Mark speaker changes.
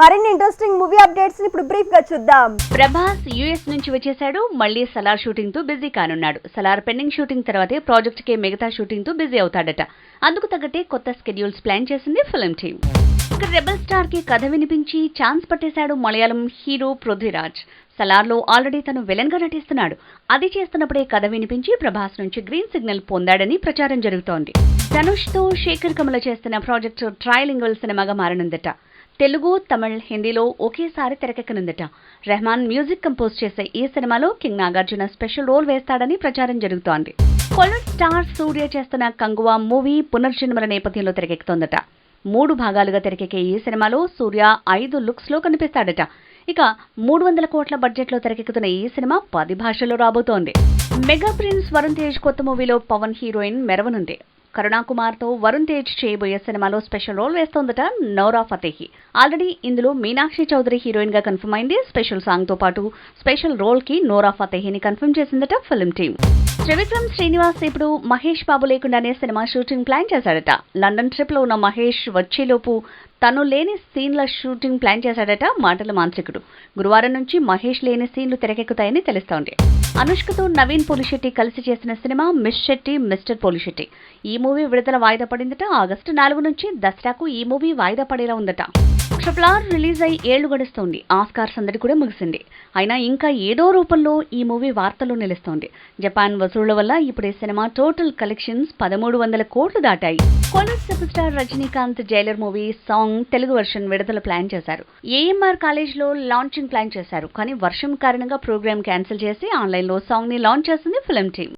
Speaker 1: మరిన్ని interesting movie updates ఇప్పుడు బ్రీఫ్గా చూద్దాం.
Speaker 2: ప్రభాస్ యుఎస్ నుంచి వచ్చేసాడు మళ్ళీ సలార్ షూటింగ్తో బిజీ కానున్నాడు. సలార్ పెండింగ్ షూటింగ్ తర్వాతే ప్రాజెక్ట్ కే మిగతా షూటింగ్తో బిజీ అవుతాడట. అందుకు తగ్గట్టే కొత్త స్కెడ్యూల్స్ ప్లాన్ చేసింది ఫిలిం టీమ్ ఇక రెబల్ స్టార్కి కథ వినిపించి ఛాన్స్ పట్టేశాడు మలయాళం హీరో పృథ్వీరాజ్. సలార్లో ఆల్రెడీ తను విలన్గా నటిస్తున్నాడు. అది చేస్తున్నప్పుడే కథ వినిపించి ప్రభాస్ నుంచి గ్రీన్ సిగ్నల్ పొందాడని ప్రచారం జరుగుతోంది. ధనుష్తో శేఖర్ కమల చేస్తున్న ప్రాజెక్టు ట్రయలింగల్ సినిమాగా మారనుందట. తెలుగు తమిళ్ హిందీలో ఒకేసారి తెరకెక్కనుందట. రెహమాన్ మ్యూజిక్ కంపోజ్ చేసే ఈ సినిమాలో కింగ్ నాగార్జున స్పెషల్ రోల్ వేస్తాడని ప్రచారం జరుగుతోంది. కొలర్ స్టార్ సూర్య చేస్తున్న కంగువా మూవీ పునర్జన్మల నేపథ్యంలో తెరకెక్కుతోందట. మూడు భాగాలుగా తెరకెక్కే ఈ సినిమాలో సూర్య ఐదు లుక్స్లో కనిపిస్తాడట. ఇక మూడు వందల కోట్ల బడ్జెట్లో తెరకెక్కుతున్న ఈ సినిమా పది భాషల్లో రాబోతోంది. మెగా ప్రిన్స్ వరుణ్ తేజ్ కొత్త మూవీలో పవన్ హీరోయిన్ మెరవనుంది. కరుణాకుమార్తో వరుణ్ తేజ్ చేయబోయే సినిమాలో స్పెషల్ రోల్ వేస్తోందట నౌరా ఫతేహి. ఆల్రెడీ ఇందులో మీనాక్షి చౌదరి హీరోయిన్గా కన్ఫర్మ్ అయింది. స్పెషల్ సాంగ్తో పాటు స్పెషల్ రోల్కి నోరా ఫతేహిని కన్ఫర్మ్ చేసిందట ఫిల్మ్ టీమ్. త్రివిక్రమ్ శ్రీనివాస్ ఇప్పుడు మహేష్ బాబు లేకుండానే సినిమా షూటింగ్ ప్లాన్ చేశాడట. లండన్ ట్రిప్లో ఉన్న మహేష్ వచ్చేలోపు తను లేని సీన్ల షూటింగ్ ప్లాన్ చేశాడట మాటల మాంత్రికుడు. గురువారం నుంచి మహేష్ లేని సీన్లు తెరకెక్కుతాయని తెలుస్తోంది. అనుష్కతో నవీన్ పోలిశెట్టి కలిసి చేసిన cinema miss Shetty mister Polishetty. ఈ మూవీ విడుదల వాయిదా పడిందట ఆగస్టు నాలుగు నుంచి దసరాకు ఈ మూవీ వాయిదా పడేలా ఉందట. ట్రిపుల్ ఆర్ రిలీజ్ అయ్యి ఏళ్ళు గడుస్తోంది. ఆస్కార్ సందడి కూడా ముగిసింది. అయినా ఇంకా ఏదో రూపంలో ఈ మూవీ వార్తల్లో నిలుస్తోంది. జపాన్ వసూళ్ళ వల్ల ఇప్పుడు ఈ సినిమా టోటల్ కలెక్షన్స్ పదమూడు వందల కోట్లు దాటాయి. Colour super star Rajinikanth jailer movie song Telugu version విడుదల ప్లాన్ చేశారు. ఏఎంఆర్ కాలేజ్లో లాంచింగ్ ప్లాన్ చేశారు. కానీ వర్షం కారణంగా ప్రోగ్రామ్ క్యాన్సిల్ చేసి ఆన్లైన్లో సాంగ్ని లాంచ్ చేసింది ఫిల్మ్ టీమ్.